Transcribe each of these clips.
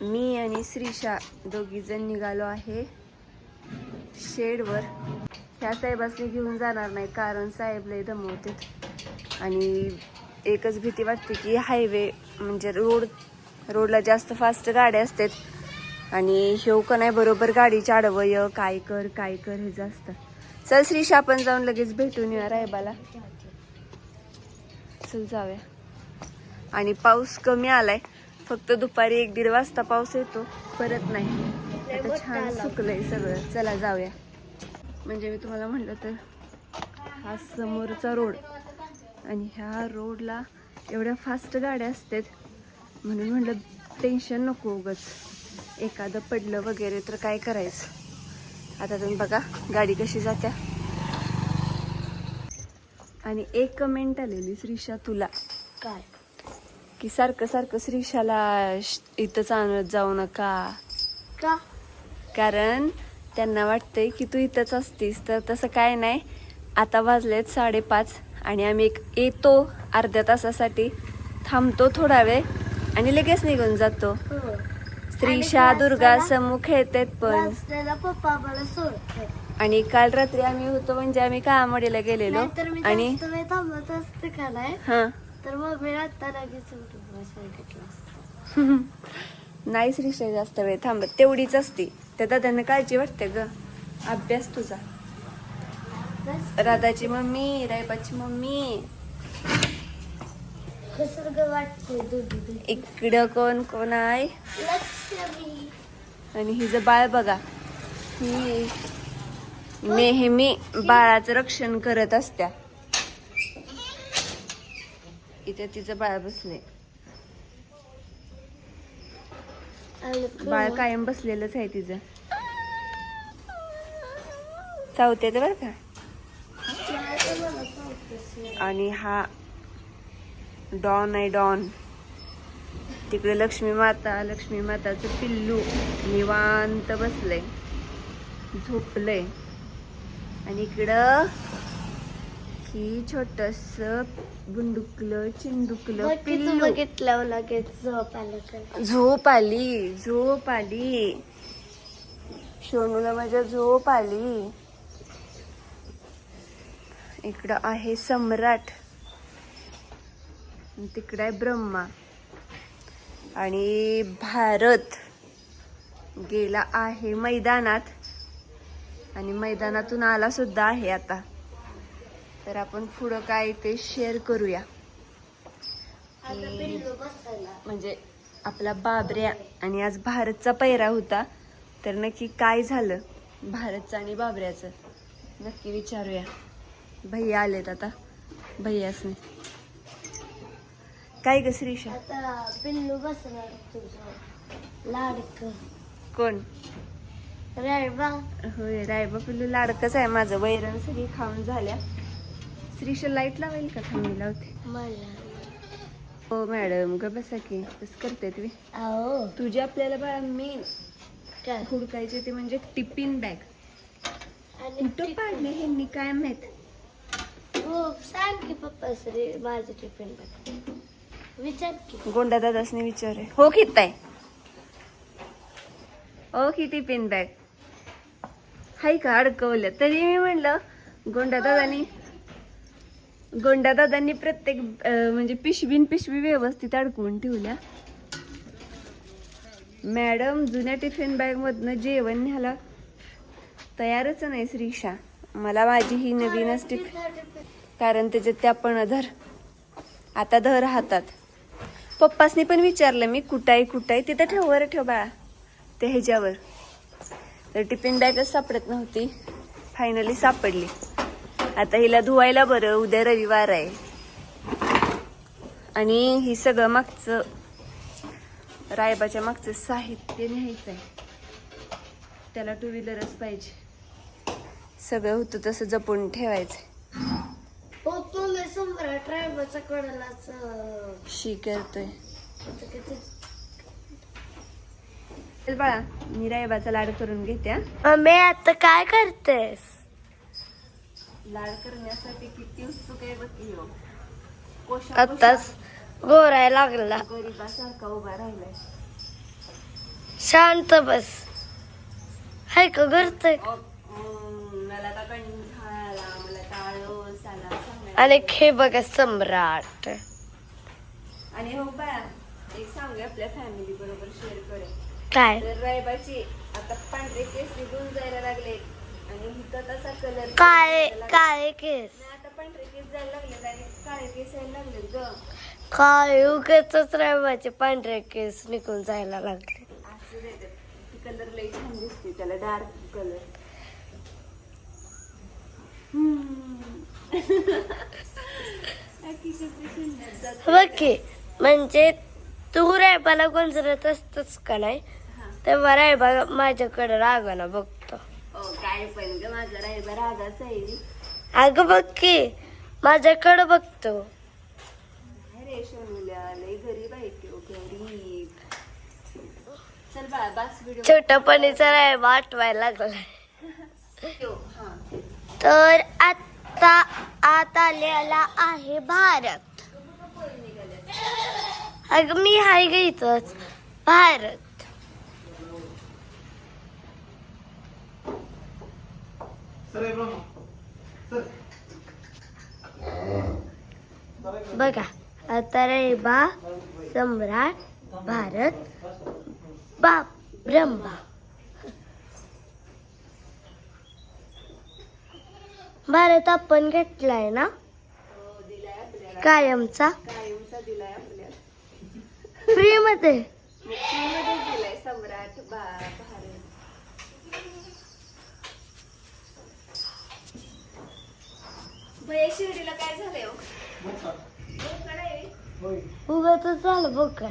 मी आणि श्रीषा दोघीजण निघालो आहे शेडवर. ह्या साहेबासनी घेऊन जाणार नाही कारण साहेब लय दमवते आणि एकच भीती वाटते की हायवे म्हणजे रोड रोडला जास्त फास्ट गाड्या असतात. आणि ह्यो का नाही बरोबर गाडीच्या चाडवय काय कर काय कर हे जास्त. चल श्रीषा आपण जाऊन लगेच भेटून येऊया रायबाला. चल जाऊया. आणि पाऊस कमी आलाय. फक्त दुपारी एक दीड वाजता पाऊस येतो परत नाही. आता छान सुकलंय सगळं. चला जाऊया. म्हणजे मी तुम्हाला म्हटलं तर हा समोरचा रोड आणि ह्या रोडला एवढ्या फास्ट गाड्या असतात म्हणून म्हटलं टेन्शन नको उगच. एखादं पडलं वगैरे तर काय करायचं? आता तुम्ही बघा गाडी कशी जात्या. आणि एक कमेंट आलेली श्रीषा तुला. काय? की सारखं सारखं श्रीषाला श- इथंच आणत जाऊ नका. का? कारण त्यांना वाटतंय की तू इथंच असतीस तर तसं काय नाही. आता वाजलेत साडेपाच आणि आम्ही एक येतो अर्ध्या तासासाठी. थांबतो थोडा वेळ आणि लगेच निघून जातो. श्रीषा दुर्गा समूह खेळतात पण. पप्पा आणि काल रात्री आम्ही होतो म्हणजे आम्ही कामाडीला गेलेलो आणि तर मग मी आता लगेच उठून सांगितलं असतं नाही श्रीषा जास्त वेळ थांबत तेवढीच असती त्या दादांना काळजी वाटते ग अभ्यास तुझा राधाची मम्मी रायबाची मम्मी निसर्ग वाटते दुधी इकडं कोण कोण आहे लक्ष्मी आणि हिचं बाळ बघा ही नेहमी बाळाचं रक्षण करत असत्या इथे तिचं बाळ बसले बाळ कायम बसलेलंच आहे तिचं. चावते बरं का. आणि हा डॉन आहे डॉन. तिकडे लक्ष्मी माता लक्ष्मी माताचं पिल्लू निवांत बसलंय. झोपलंय. आणि इकडं ही छोटस बुंडुकलं चिंडुकलं की पिल्लू. लगेच झोप आलं झोप आली झोप आली. सोनूला माझ्या झोप आली. इकडं आहे सम्राट. आणि तिकडं आहे ब्रह्मा. आणि भारत गेला आहे मैदानात. आणि मैदानातून आला सुद्धा आहे आता. तर आपण पुढं काय ते शेअर करूया. म्हणजे आपला बाबऱ्या आणि आज भारतचा पैरा होता. तर नक्की काय झालं? भारतचं आणि बाबऱ्याचं? नक्की विचारूया. भैया आलेत आता. भैयासने. काय ग श्रीषा पिल्लू बसणार तुझं. लाडक. कोण? रेडबा होय रायबा पिल्लू लाडकच आहे. माझं वैरण सगळी खाऊन झाल्या. श्रीषा लाइट लावेल का? थांबी लावते. मला. हो मॅडम ग बसा की. तसं करते तुम्ही. अहो तुझी आपल्याला बाळा मेन काय? हुडकायचे ते म्हणजे टिफिन बॅग आणि कुठं टिफिन. पाडले ह्यांनी काय माहीत? हो सांग की पप्पा सरी माझं टिफिन बॅग विचार की. गोंडा दादासने विचारे हो किताय ओ की टिफिन बॅग हाय का अडकवलं. तरी मी म्हणलं गोंडा दादानी गोंडा दादांनी प्रत्येक म्हणजे पिशवीन पिशवी व्यवस्थित अडकवून ठेवल्या. मॅडम जुन्या टिफिन बॅग मधनं जेवण न्यायला तयारच नाही श्रीषा. मला माझी ही नवीनच टिफिन कारण त्याच्यात त्या पण धर. आता धर हातात. पप्पासनी पण विचारलं मी कुठं आहे कुठं आहे तिथं ठेववर ठेव बाळा. ते ह्याच्यावर. तर टिफिन बॅगच सापडत नव्हती. फायनली सापडली. आता हिला धुवायला बरं उद्या रविवार आहे. आणि ही सगळं मागचं रायबाच्या मागचं साहित्य न्यायचं आहे त्याला टू व्हीलरच पाहिजे. सगळं होतं तसं जपून ठेवायचं हो शी करतोय. बाळा मी रायबाचा लाड करून घेते. मी आता काय करतेस? लाड करण्यासाठी किती उत्सुक आहे बघ की ह्यो. कोशा आताच गोराय लागला. गरीबासारखा उभा राहिलाय. शांत बस. हाय का घरचं मला का कंठाळा मला आला सांगायला. आणि हे बघा सम्राट. आणि हो बाया एक सांगू आपल्या फॅमिली बरोबर शेअर करेल काय? तर रायबाची आता पांढरे केस निघून जायला लागले आणि इथं तसा कलर काळे काळे केस. आता पांढरे केस जायला लागले आणि काळे केस यायला लागले ग. काय उगाच रविवारचे पांढरे केस निघून जायला लागले. असं देतात ती कलर लई छान दिसते त्याला डार्क कलर बघ की म्हणजे तू रायबाला गोंजरत असतच का नाही? तेव्हा रायबा माझ्याकडे बघतो हो काय पण ग माझा रायबा रागाच आहे अगं बघ की माझ्याकडे बघतो. अरे सोनूल्या लई गरीब आहे तो गरीब. चल बाळा बास व्हिडिओ छोटपणीचा रायबा आठवायला लागलाय. हा. तर आता आत आलेला आहे भारत. अगं मी हाय ग इथंच. भारत. बघा आता रेबा सम्राट भारत बाप ब्रह्मा. भारत आपण घेतलाय ना? कायमचा. कायमचा दिलाय आपल्याला. फ्री मध्ये. सम्राट बा भारत भैया शिर्डीला काय झालंय हो? बोकड आहे? उगाच झालं का?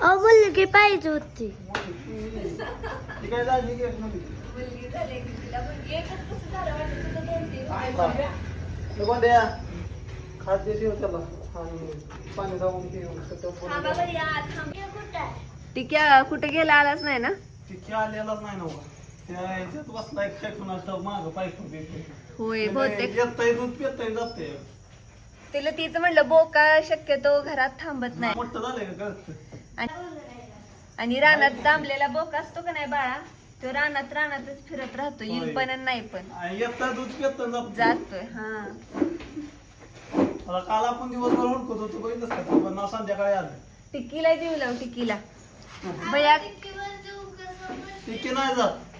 अहो मुलगी पाहिजे होती मुलगी झाली की तिला मुलगी एकच कसं झालं वाटतं तुझं दोन तीन खाद्य देऊ त्याला आणि पाणी जाऊन थांबा भैया थांब टिक्या कुठे गेला आलाच नाही ना तिथे आलेलाच नाही ना उगा. त्या ह्याच्यात बसलाय काय कुणाला माग पायपून होय बहुतेक. येताय दूध पिताय जाते तिला तिचं म्हणलं बोका शक्यतो घरात थांबत नाही. मोठं झालंय का कळत आणि- आणि रानात दांबलेला बोका असतो का नाही बाळा? तो रानात रानातच फिरत राहतो येईल होय. पण आणि नाही पण. येता दूध पिता जात जातोय हा. मला काल आपण दिवसभर हुडकत होतो बघितलंच का तू? पण नाव संध्याकाळी आलं टिक्कीला जीव लाव टिक्कीला. भैया तिथे नाही जात.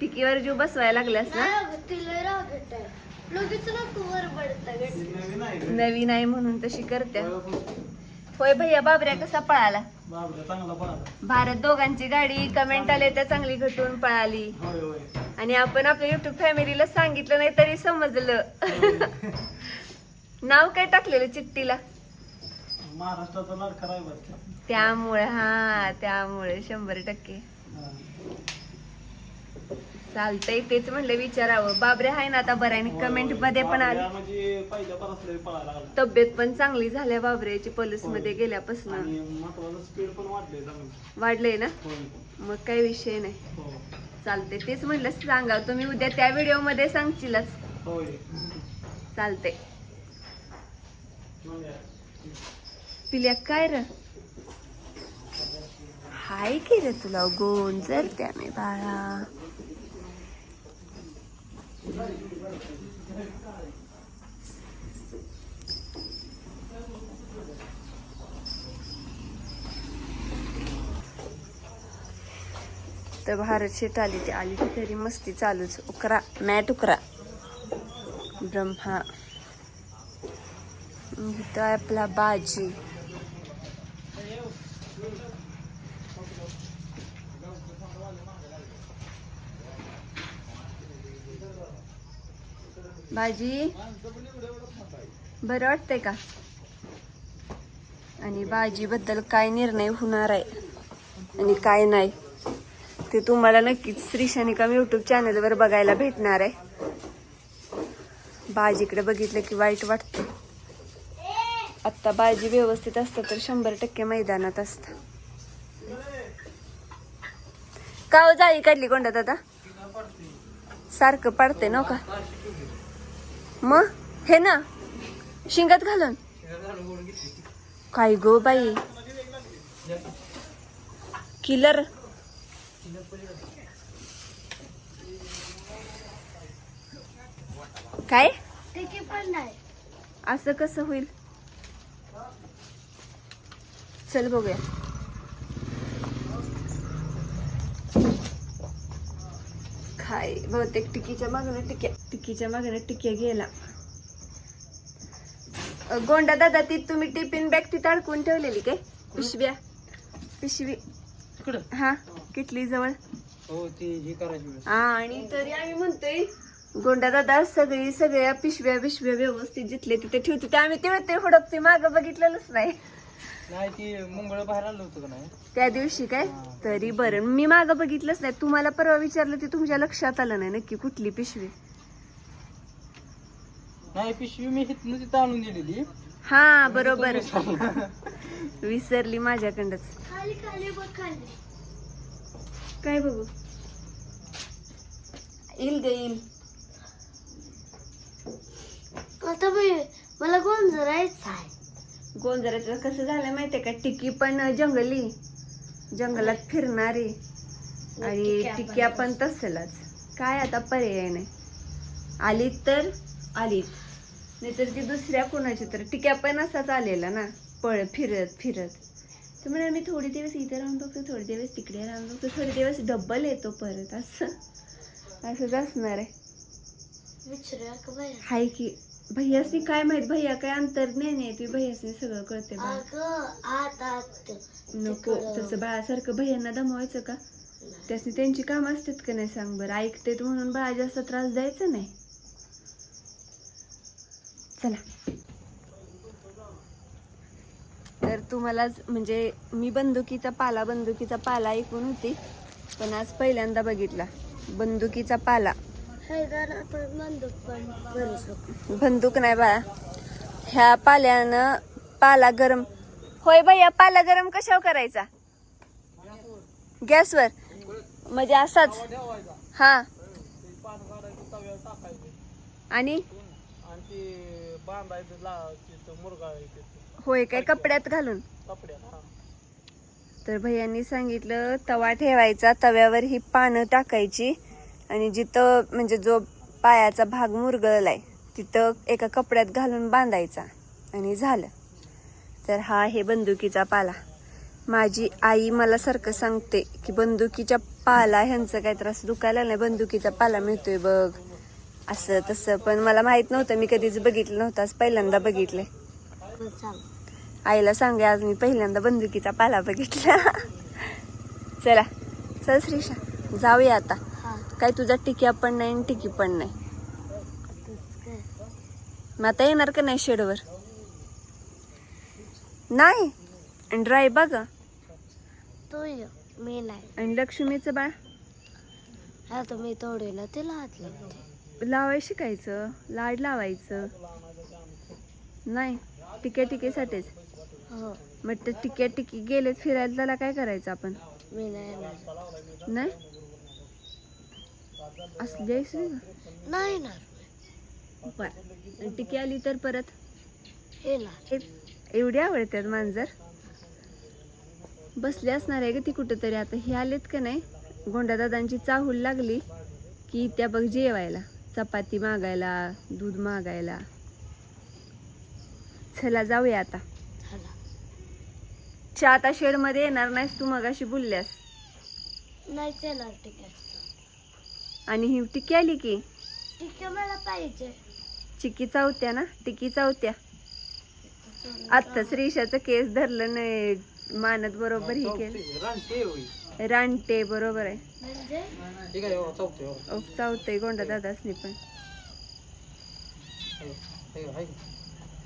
टिक्कीवर जीव बसवायला लागल्यास ना? नवीन आहे म्हणून तशी करत्या. होय भैया बाबऱ्या कसा पळाला? भारत दोघांची गाडी कमेंट आले त्या चांगली घटून पळाली. होय होय. आणि आपण आपल्या युट्यूब फॅमिलीला सांगितलं नाही तरी समजलं. नाव काय टाकलेलं चिठ्ठीला? महाराष्ट्राचा त्यामुळे हा त्यामुळे शंभर टक्के. चालतंय तेच म्हणलं विचारावं. बाबरे आहे ना आता बरं आणि कमेंटमध्ये पण आली. म्हणजे पळायला लागला. तब्येत पण चांगली झाल्या बाबऱ्याची पल्समध्ये गेल्यापासून. आणि महत्वाचं स्पीड पण वाढले चांगलं. वाढलंय ना? होय. मग काही विषय नाही. हो. चालते तेच म्हणलं सांगा तुम्ही उद्या त्या व्हिडिओमध्ये सांगशीलच. होय. चालते म्हणजे पिल्या काय र? हाय की रे तुला गोन जर त्याने बाळा. तर भारत शेट आली ती आली की तरी मस्ती चालूच. उकरा मॅट उकरा. ब्रह्मा. इथं आपला बाजी. भाजी. बरं वाटतंय का? आणि भाजीबद्दल काय निर्णय होणार आहे? आणि काय नाही? ते तुम्हाला नक्कीच श्री शनिकम युट्यूब चॅनलवर बघायला भेटणार आहे. भाजीकडे बघितलं की वाईट वाटतं. आत्ता भाजी व्यवस्थित असतं तर शंभर टक्के मैदानात असतं. का हो जाळी काढली कोणता दादा? सारखं पडते न का? मग? हे ना शिंगात घालून. काय गो बाई? किलर काय? असं कसं होईल? चल बघूया. खाय बहुतेक टिकीच्या मागणं टिक्या. टिकीच्या मागणं टिक्या गेला. गोंडा दादा ती तुम्ही टिफिन बॅग तिथं अडकून ठेवलेली काय? पिशव्या. पिशवी. इकडं हा किटली जवळ. हो ती ही करायची हा आणि तरी आम्ही म्हणतोय गोंडा दादा सगळी सगळ्या पिशव्या पिशव्या व्यवस्थित जिथले तिथे ठेवते. ते आम्ही ते हुडकते माग बघितलेलंच नाही. नाही ती मुंगळ बाहेर आलं होतं का नाही? त्या दिवशी काय? तरी बरं. मी माग बघितलंच नाही. तुम्हाला परवा विचारलं ते तुमच्या लक्षात आलं नाही नक्की. कुठली पिशवी? नाही पिशवी मी हिथनं तिथं आणून दिलेली. हा बरोबर. विसरली माझ्याकडंच. खाली खाली बघ खाली. काय बघू? येईल ग येईल. आता मी मला कोण जरायचं आहे गोंधळाचं कसं झालं माहितीये का? टिकी पण जंगली. जंगलात फिरणारी. आणि टिक्या पण तसलाच. काय आता पर्याय नाही. आलीत तर आलीत. नाहीतर ती दुसऱ्या कोणाची तर. टिक्या पण असाच आलेला ना. पळ फिरत फिरत. तर म्हणे मी थोडे दिवस इथे राहून बघतो थोडे दिवस तिकडे राहून बघतो थोडे दिवस डब्बल येतो परत असं. असंच असणार आहे. हाय की. भैयासनी काय माहीत? भैया काय अंतर नाही नाही ती भैयासनी सगळं कळते बा अगं आत आत नको तसं बाळासारखं भैयांना दमवायचं का? त्यासनी त्यांची काम असतात का नाही सांग बरं? ऐकतेत म्हणून बाळा जास्त त्रास द्यायचा नाही. चला. तर तुम्हाला म्हणजे मी बंदुकीचा पाला बंदुकीचा पाला ऐकून होती पण आज पहिल्यांदा बघितला. बंदुकीचा पाला. बंदूक नाही बाळा. ह्या पाल्यानं पाला गरम. होय भैया पाला गरम कशावर करायचा? गॅसवर. म्हणजे असाच. हा. आणि? आणि ते बांधायचं ला तिथं मुरगा होय काय कपड्यात घालून? तर भैयांनी सांगितलं तवा ठेवायचा. तव्यावर ही पानं टाकायची. आणि जिथं म्हणजे जो पायाचा भाग मुरगळलाय तिथं एका कपड्यात घालून बांधायचा आणि झालं. तर हा आहे बंदुकीचा पाला. माझी आई मला सारखं सांगते की बंदुकीच्या पाला ह्यांचं काय त्रास दुखायला नाही बंदुकीचा पाला मिळतोय बघ. असं तसं. पण मला माहीत नव्हतं. मी कधीच बघितलं नव्हतं. आज पहिल्यांदा बघितलंय. आईला सांगे आज मी पहिल्यांदा बंदुकीचा पाला बघितला. चला. चल श्रीषा जाऊया आता. काय तुझा टिक्या पण नाही आणि टिकी पण नाही. मग आता येणार का नाही शेडवर? नाही. आणि ड्राय बघा. तू ये मी नाही. आणि लक्ष्मीचं बाळ? हा तर मी तोडीला तिला हात. लावते लावाय शिकायचं. लाड लावायचं. नाही. टिक्या टिकेसाठीच. हो. मग ते टिक्या टिकी गेलेत फिरायला त्याला काय करायचं आपण? मी नाही येणार. नाही? रे गं. नाही येणार बर. टिकी आली तर परत? येणार एवढी आवडतात मांजर. बसले असणार आहे ग ती कुठंतरी. आता हे आलेत का नाही? गोंडादादांची चाहूल लागली की त्या बघ जेवायला. चपाती मागायला दूध मागायला. चला जाऊया आता. चहा आता शेडमध्ये येणार नाहीस तू मगाशी बोलल्यास. नाहीच येणार तिकीट आणि ही टिकी आली की? मला पाहिजे. चिकी चावत्या ना? टिकी चावत्या आत्ता श्रीषाचं केस धरलं नाही. मानत बरोबर ही होई. रानटे बरोबर आहे. म्हणजे? ठीक आहे चौकते. अहो, चावतंय गोंडा दादासनी पण?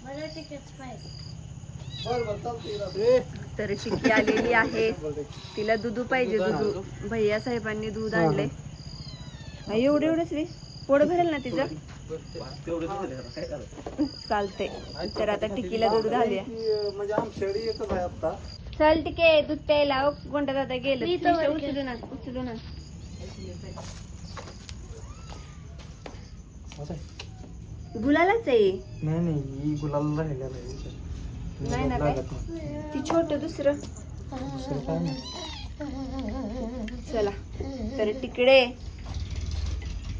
मला पाहिजे. तर चिक्की आलेली आहे. तिला दुधू पाहिजे दुधू भैया साहेबांनी दूध आणले एवढं एवढंच रे. पोट भरेल ना तिचं? चालतंय. तर आता टिकीला दूध घालूया म्हणजे आमच्याकडे एकच आहे आता चल टिके दूध प्यायला गोंडा दादा गेलं. उचलू ना उचलू ना? गुलालाच आहे. नाही नाही ही गुलाल नाही. ना काय? ती छोट दुसरं. चला. तर तिकडे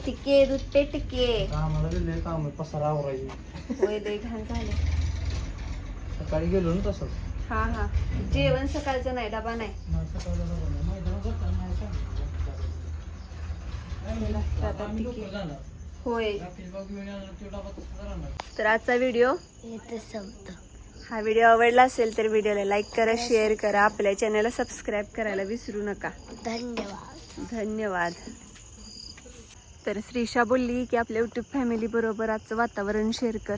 टिके दुट्टे टिके. कामाला गेले काम आहे पसारा आवरायची. होय लय घाण झाले. सकाळी गेलो ना तसंच. हा हा. जेवण सकाळचं नाही डबा नाही. आता. होय. तर आजचा व्हिडिओ? इथे संपतो. हा व्हिडिओ आवडला असेल तर व्हिडिओला लाईक करा शेअर करा. आपल्या चॅनलला सबस्क्राईब करायला विसरू नका. धन्यवाद. धन्यवाद. तर श्रीषा बोलली की आपल्या युट्यूब फॅमिली बरोबर आजचं वातावरण शेअर कर.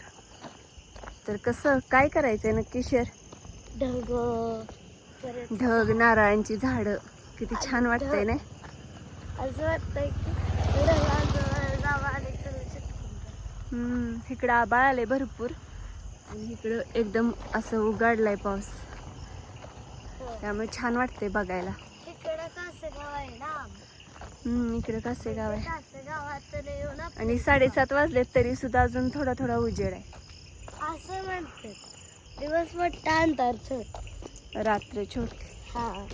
तर कसं काय करायचंय नक्की शेअर ढग ढग नारळांची झाडं. किती छान वाटतंय ना असं वाटतंय की हम्म इकडं आबाळ आलंय भरपूर. आणि इकडं एकदम असं उगाडलाय पाऊस. त्यामुळे छान वाटतंय बघायला इकडं कसं गाव आहे ना हम्म इकडं कसे गाव आहे? गावात येऊन आणि साडेसात वाजलेत तरी सुद्धा अजून थोडा थोडा उजेड आहे. असं म्हणतात. दिवस मोठा अंतर छोट. रात्र छोटी. हा.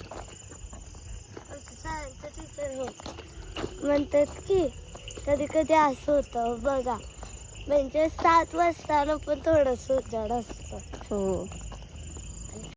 टीचर होत म्हणतात की कधी कधी असं होतं बघा. म्हणजे सात वाजता पण थोडंसं उजाड असतं. हो.